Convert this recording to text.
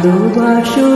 ভালোবাসো